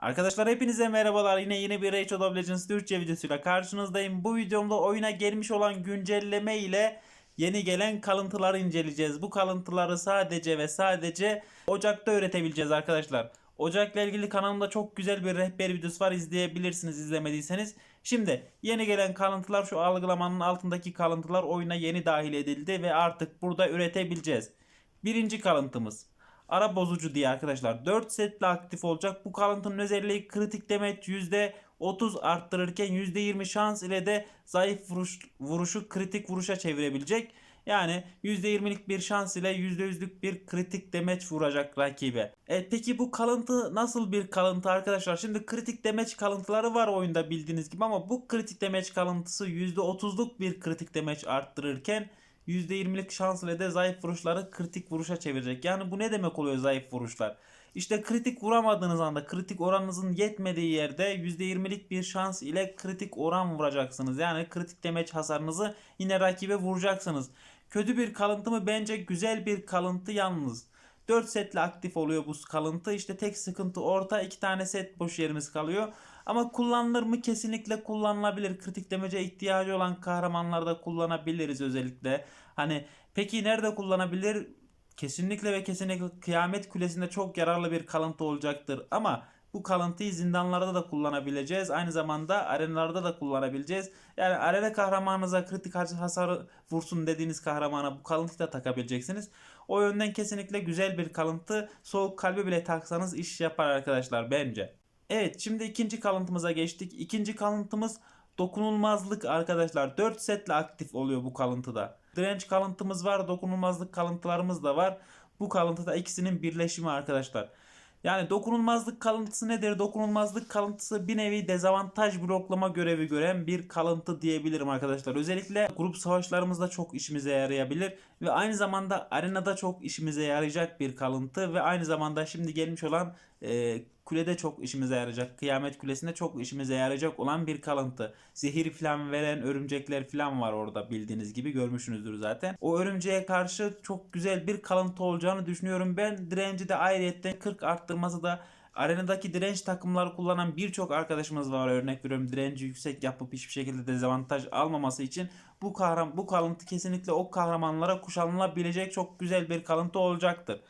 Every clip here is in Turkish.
Arkadaşlar hepinize merhabalar. Yine yeni bir Rage of Legends Türkçe videosuyla karşınızdayım. Bu videomda oyuna gelmiş olan güncelleme ile yeni gelen kalıntıları inceleyeceğiz. Bu kalıntıları sadece ve sadece Ocak'ta öğretebileceğiz arkadaşlar. Ocak'la ilgili kanalımda çok güzel bir rehber videosu var izleyebilirsiniz izlemediyseniz. Şimdi yeni gelen kalıntılar şu algılamanın altındaki kalıntılar oyuna yeni dahil edildi ve artık burada üretebileceğiz. Birinci kalıntımız ara bozucu diye arkadaşlar 4 setle aktif olacak. Bu kalıntının özelliği kritik demet %30 arttırırken %20 şans ile de zayıf vuruş, vuruşu kritik vuruşa çevirebilecek. Yani %20'lik bir şans ile %100'lük bir kritik demeç vuracak rakibe. E, peki bu kalıntı nasıl bir kalıntı arkadaşlar? Şimdi kritik demeç kalıntıları var oyunda bildiğiniz gibi ama bu kritik demeç kalıntısı %30'luk bir kritik demeç arttırırken %20'lik şans ile de zayıf vuruşları kritik vuruşa çevirecek. Yani bu ne demek oluyor zayıf vuruşlar? İşte kritik vuramadığınız anda kritik oranınızın yetmediği yerde %20'lik bir şans ile kritik oran vuracaksınız. Yani kritik demeç hasarınızı yine rakibe vuracaksınız. Kötü bir kalıntı mı? Bence güzel bir kalıntı yalnız. 4 setle aktif oluyor bu kalıntı. İşte tek sıkıntı orta 2 tane set boş yerimiz kalıyor. Ama kullanılır mı? Kesinlikle kullanılabilir. Kritik demece ihtiyacı olan kahramanlarda kullanabiliriz özellikle. Hani peki nerede kullanabilir? Kesinlikle ve kesinlikle kıyamet kulesinde çok yararlı bir kalıntı olacaktır. Ama bu kalıntıyı zindanlarda da kullanabileceğiz. Aynı zamanda arenalarda da kullanabileceğiz. Yani arena kahramanınıza kritik hasarı vursun dediğiniz kahramana bu kalıntıyı da takabileceksiniz. O yönden kesinlikle güzel bir kalıntı. Soğuk kalbi bile taksanız iş yapar arkadaşlar bence. Evet şimdi ikinci kalıntımıza geçtik. İkinci kalıntımız dokunulmazlık arkadaşlar. 4 setle aktif oluyor bu kalıntıda. Direnç kalıntımız var. Dokunulmazlık kalıntılarımız da var. Bu kalıntıda ikisinin birleşimi arkadaşlar. Yani dokunulmazlık kalıntısı nedir? Dokunulmazlık kalıntısı bir nevi dezavantaj bloklama görevi gören bir kalıntı diyebilirim arkadaşlar. Özellikle grup savaşlarımızda çok işimize yarayabilir ve aynı zamanda arenada çok işimize yarayacak bir kalıntı ve aynı zamanda şimdi gelmiş olan e, kulede çok işimize yarayacak. Kıyamet kulesinde çok işimize yarayacak olan bir kalıntı. Zehir falan veren örümcekler falan var orada bildiğiniz gibi görmüşsünüzdür zaten. O örümceğe karşı çok güzel bir kalıntı olacağını düşünüyorum. Ben direnci de ayrıyetten 40 arttırması da Arenadaki direnç takımları kullanan birçok arkadaşımız var örnek veriyorum direnci yüksek yapıp hiçbir şekilde dezavantaj almaması için bu kahram bu kalıntı kesinlikle o kahramanlara kuşanılabilecek çok güzel bir kalıntı olacaktır.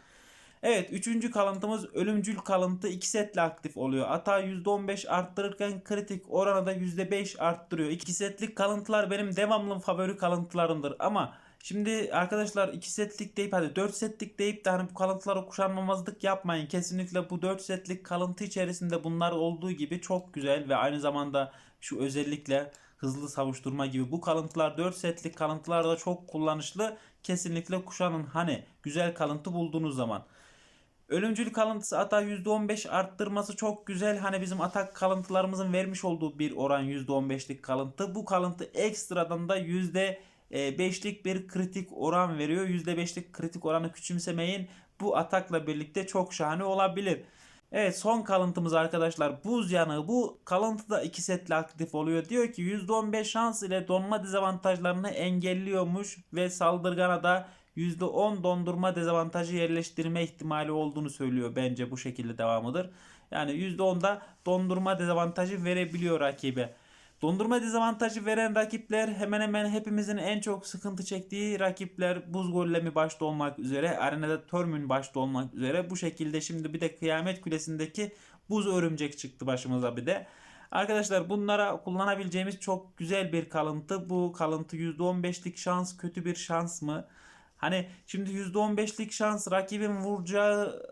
Evet üçüncü kalıntımız ölümcül kalıntı 2 setle aktif oluyor. Ata %15 arttırırken kritik oranı da %5 arttırıyor. 2 setlik kalıntılar benim devamlı favori kalıntılarımdır ama Şimdi arkadaşlar 2 setlik deyip hadi 4 setlik deyip de hani bu kalıntılara kuşanmamazlık yapmayın. Kesinlikle bu 4 setlik kalıntı içerisinde bunlar olduğu gibi çok güzel ve aynı zamanda şu özellikle hızlı savuşturma gibi bu kalıntılar 4 setlik kalıntılar da çok kullanışlı. Kesinlikle kuşanın hani güzel kalıntı bulduğunuz zaman. Ölümcül kalıntısı ata %15 arttırması çok güzel. Hani bizim atak kalıntılarımızın vermiş olduğu bir oran %15'lik kalıntı. Bu kalıntı ekstradan da %5'lik bir kritik oran veriyor. %5'lik kritik oranı küçümsemeyin. Bu atakla birlikte çok şahane olabilir. Evet son kalıntımız arkadaşlar buz yanığı bu kalıntı da 2 setle aktif oluyor. Diyor ki %15 şans ile donma dezavantajlarını engelliyormuş ve saldırgana da %10 dondurma dezavantajı yerleştirme ihtimali olduğunu söylüyor. Bence bu şekilde devamıdır. Yani %10'da dondurma dezavantajı verebiliyor rakibe. Dondurma dezavantajı veren rakipler hemen hemen hepimizin en çok sıkıntı çektiği rakipler buz gollemi başta olmak üzere arenada Törmün başta olmak üzere bu şekilde şimdi bir de kıyamet kulesindeki buz örümcek çıktı başımıza bir de. Arkadaşlar bunlara kullanabileceğimiz çok güzel bir kalıntı. Bu kalıntı %15'lik şans kötü bir şans mı? Hani şimdi %15'lik şans rakibin vuracağı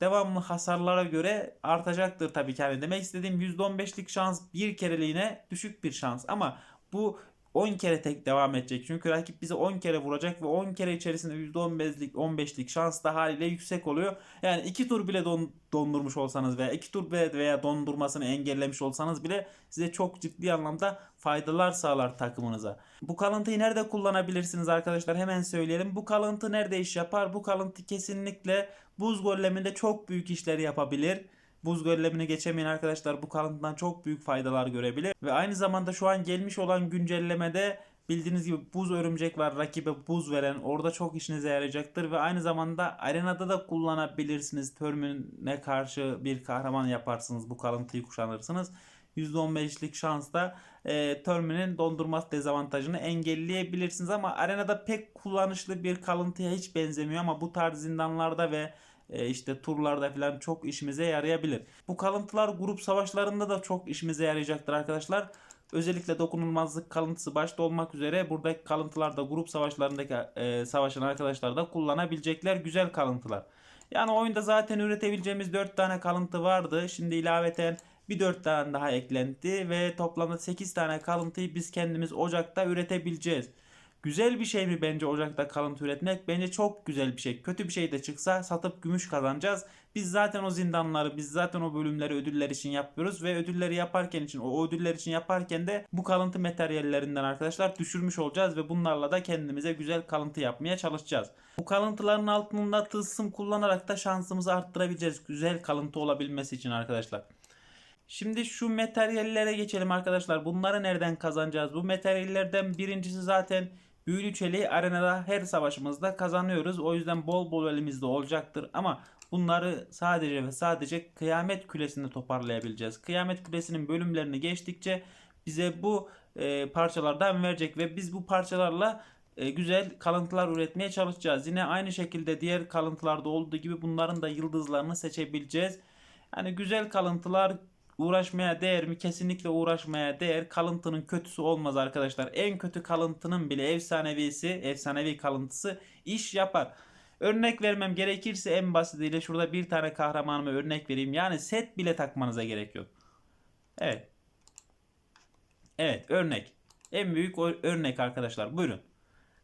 devamlı hasarlara göre artacaktır tabii ki. Yani demek istediğim %15'lik şans bir kereliğine düşük bir şans ama bu 10 kere tek devam edecek. Çünkü rakip bize 10 kere vuracak ve 10 kere içerisinde %15'lik 15'lik şans da haliyle yüksek oluyor. Yani 2 tur bile don, dondurmuş olsanız veya 2 tur bile veya dondurmasını engellemiş olsanız bile size çok ciddi anlamda faydalar sağlar takımınıza. Bu kalıntıyı nerede kullanabilirsiniz arkadaşlar? Hemen söyleyelim. Bu kalıntı nerede iş yapar? Bu kalıntı kesinlikle buz golleminde çok büyük işler yapabilir. Buz gollemini geçemeyen arkadaşlar bu kalıntıdan çok büyük faydalar görebilir. Ve aynı zamanda şu an gelmiş olan güncellemede Bildiğiniz gibi buz örümcek var rakibe buz veren orada çok işinize yarayacaktır ve aynı zamanda arenada da kullanabilirsiniz. Törmüne karşı bir kahraman yaparsınız bu kalıntıyı kuşanırsınız. %15'lik şansla e, Termin'in dondurması dezavantajını engelleyebilirsiniz ama arenada pek kullanışlı bir kalıntıya hiç benzemiyor ama bu tarz zindanlarda ve işte turlarda falan çok işimize yarayabilir. Bu kalıntılar grup savaşlarında da çok işimize yarayacaktır arkadaşlar. Özellikle dokunulmazlık kalıntısı başta olmak üzere buradaki kalıntılar da grup savaşlarındaki e, savaşan arkadaşlar da kullanabilecekler güzel kalıntılar. Yani oyunda zaten üretebileceğimiz 4 tane kalıntı vardı. Şimdi ilaveten bir 4 tane daha eklendi ve toplamda 8 tane kalıntıyı biz kendimiz ocakta üretebileceğiz. Güzel bir şey mi bence ocakta kalıntı üretmek? Bence çok güzel bir şey. Kötü bir şey de çıksa satıp gümüş kazanacağız. Biz zaten o zindanları, biz zaten o bölümleri ödüller için yapıyoruz ve ödülleri yaparken için, o ödüller için yaparken de bu kalıntı materyallerinden arkadaşlar düşürmüş olacağız ve bunlarla da kendimize güzel kalıntı yapmaya çalışacağız. Bu kalıntıların altında tılsım kullanarak da şansımızı arttırabileceğiz. Güzel kalıntı olabilmesi için arkadaşlar. Şimdi şu materyallere geçelim arkadaşlar. Bunları nereden kazanacağız? Bu materyallerden birincisi zaten büyülü çeliği arenada her savaşımızda kazanıyoruz. O yüzden bol bol elimizde olacaktır. Ama bunları sadece ve sadece kıyamet külesinde toparlayabileceğiz. Kıyamet külesinin bölümlerini geçtikçe bize bu e, parçalardan verecek ve biz bu parçalarla e, güzel kalıntılar üretmeye çalışacağız. Yine aynı şekilde diğer kalıntılarda olduğu gibi bunların da yıldızlarını seçebileceğiz. Yani güzel kalıntılar uğraşmaya değer mi? Kesinlikle uğraşmaya değer. Kalıntının kötüsü olmaz arkadaşlar. En kötü kalıntının bile efsanevisi, efsanevi kalıntısı iş yapar. Örnek vermem gerekirse en basitiyle şurada bir tane kahramanıma örnek vereyim. Yani set bile takmanıza gerek yok. Evet. Evet örnek. En büyük örnek arkadaşlar. Buyurun.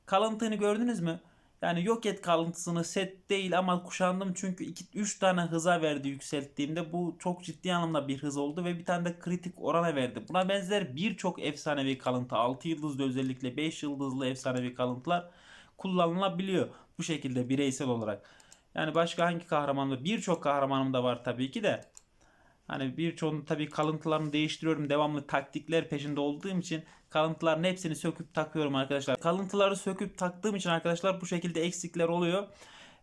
Kalıntını gördünüz mü? Yani yok et kalıntısını set değil ama kuşandım çünkü 3 tane hıza verdi yükselttiğimde. Bu çok ciddi anlamda bir hız oldu ve bir tane de kritik orana verdi. Buna benzer birçok efsanevi kalıntı 6 yıldızlı özellikle 5 yıldızlı efsanevi kalıntılar kullanılabiliyor bu şekilde bireysel olarak. Yani başka hangi kahramanlar? Birçok kahramanım da var tabii ki de. Hani birçoğunu tabii kalıntılarını değiştiriyorum. Devamlı taktikler peşinde olduğum için kalıntıların hepsini söküp takıyorum arkadaşlar. Kalıntıları söküp taktığım için arkadaşlar bu şekilde eksikler oluyor.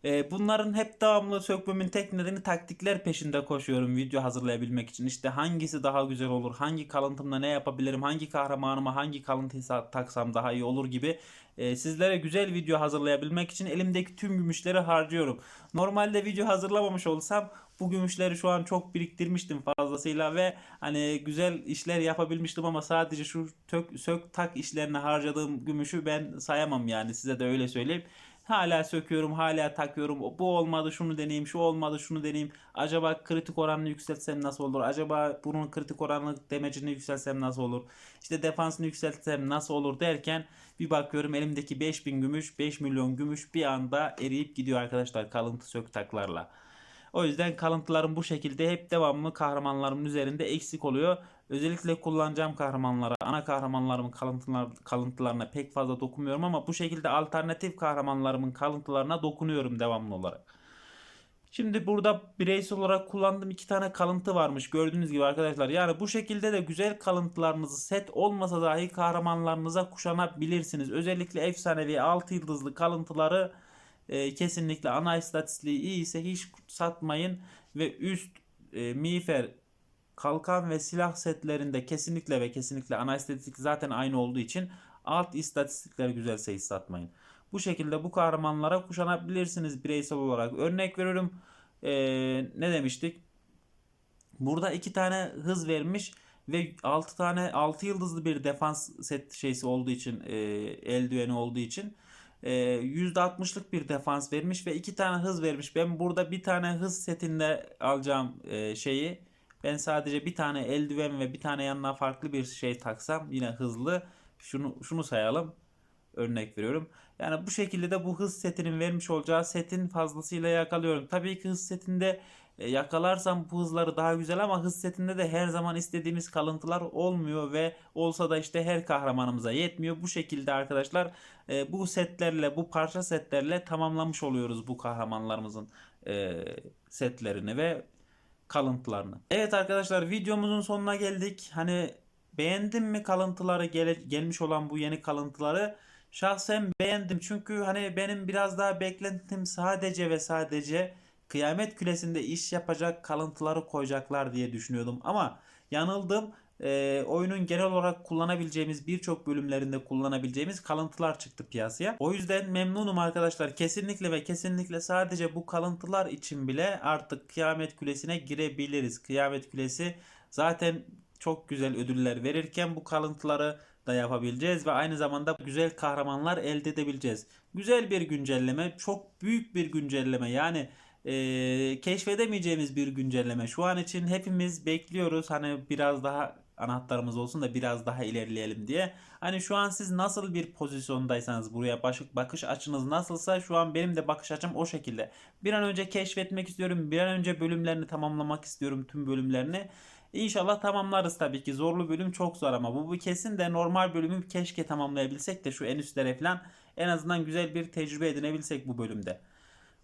Ee, bunların hep devamlı sökmemin tek nedeni taktikler peşinde koşuyorum video hazırlayabilmek için. İşte hangisi daha güzel olur, hangi kalıntımda ne yapabilirim, hangi kahramanıma hangi kalıntıyı taksam daha iyi olur gibi e, sizlere güzel video hazırlayabilmek için elimdeki tüm gümüşleri harcıyorum. Normalde video hazırlamamış olsam bu gümüşleri şu an çok biriktirmiştim fazlasıyla ve hani güzel işler yapabilmiştim ama sadece şu tök, sök tak işlerine harcadığım gümüşü ben sayamam yani size de öyle söyleyeyim. Hala söküyorum, hala takıyorum. Bu olmadı, şunu deneyeyim, şu olmadı, şunu deneyeyim. Acaba kritik oranını yükseltsem nasıl olur? Acaba bunun kritik oranını demecini yükseltsem nasıl olur? İşte defansını yükseltsem nasıl olur derken bir bakıyorum elimdeki 5000 gümüş, 5 milyon gümüş bir anda eriyip gidiyor arkadaşlar kalıntı sök taklarla. O yüzden kalıntılarım bu şekilde hep devamlı kahramanlarımın üzerinde eksik oluyor. Özellikle kullanacağım kahramanlara, ana kahramanlarımın kalıntılar, kalıntılarına pek fazla dokunmuyorum ama bu şekilde alternatif kahramanlarımın kalıntılarına dokunuyorum devamlı olarak. Şimdi burada bireysel olarak kullandığım iki tane kalıntı varmış gördüğünüz gibi arkadaşlar. Yani bu şekilde de güzel kalıntılarınızı set olmasa dahi kahramanlarınıza kuşanabilirsiniz. Özellikle efsanevi 6 yıldızlı kalıntıları e, kesinlikle ana istatistiği iyi ise hiç satmayın ve üst e, miğfer kalkan ve silah setlerinde kesinlikle ve kesinlikle ana istatistik zaten aynı olduğu için alt istatistikler güzelse hiç satmayın. Bu şekilde bu kahramanlara kuşanabilirsiniz bireysel olarak. Örnek veriyorum ee, ne demiştik? Burada iki tane hız vermiş ve 6 tane 6 yıldızlı bir defans set şeysi olduğu için e, eldiveni olduğu için e, %60'lık bir defans vermiş ve iki tane hız vermiş. Ben burada bir tane hız setinde alacağım e, şeyi ben sadece bir tane eldiven ve bir tane yanına farklı bir şey taksam yine hızlı. Şunu şunu sayalım. Örnek veriyorum. Yani bu şekilde de bu hız setinin vermiş olacağı setin fazlasıyla yakalıyorum. Tabii ki hız setinde e, yakalarsam bu hızları daha güzel ama hız setinde de her zaman istediğimiz kalıntılar olmuyor ve olsa da işte her kahramanımıza yetmiyor. Bu şekilde arkadaşlar e, bu setlerle bu parça setlerle tamamlamış oluyoruz bu kahramanlarımızın e, setlerini ve kalıntılarını. Evet arkadaşlar videomuzun sonuna geldik. Hani beğendin mi kalıntıları gele- gelmiş olan bu yeni kalıntıları? Şahsen beğendim çünkü hani benim biraz daha beklentim sadece ve sadece Kıyamet Kulesi'nde iş yapacak kalıntıları koyacaklar diye düşünüyordum ama yanıldım. Ee, oyunun genel olarak kullanabileceğimiz birçok bölümlerinde kullanabileceğimiz kalıntılar çıktı piyasaya. O yüzden memnunum arkadaşlar. Kesinlikle ve kesinlikle sadece bu kalıntılar için bile artık Kıyamet Kulesi'ne girebiliriz. Kıyamet Kulesi zaten çok güzel ödüller verirken bu kalıntıları da yapabileceğiz ve aynı zamanda güzel kahramanlar elde edebileceğiz. Güzel bir güncelleme, çok büyük bir güncelleme. Yani eee, keşfedemeyeceğimiz bir güncelleme. Şu an için hepimiz bekliyoruz. Hani biraz daha anahtarımız olsun da biraz daha ilerleyelim diye. Hani şu an siz nasıl bir pozisyondaysanız buraya bakış açınız nasılsa şu an benim de bakış açım o şekilde. Bir an önce keşfetmek istiyorum. Bir an önce bölümlerini tamamlamak istiyorum tüm bölümlerini. İnşallah tamamlarız tabii ki. Zorlu bölüm çok zor ama bu, bu kesin de normal bölümü keşke tamamlayabilsek de şu en üstlere falan en azından güzel bir tecrübe edinebilsek bu bölümde.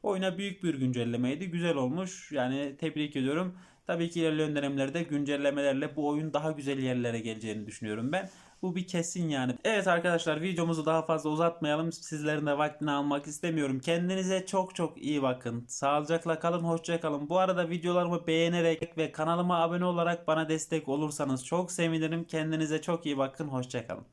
Oyuna büyük bir güncellemeydi. Güzel olmuş. Yani tebrik ediyorum. Tabii ki ilerleyen dönemlerde güncellemelerle bu oyun daha güzel yerlere geleceğini düşünüyorum ben. Bu bir kesin yani. Evet arkadaşlar videomuzu daha fazla uzatmayalım. Sizlerin de vaktini almak istemiyorum. Kendinize çok çok iyi bakın. Sağlıcakla kalın, hoşça kalın. Bu arada videolarımı beğenerek ve kanalıma abone olarak bana destek olursanız çok sevinirim. Kendinize çok iyi bakın, hoşça kalın.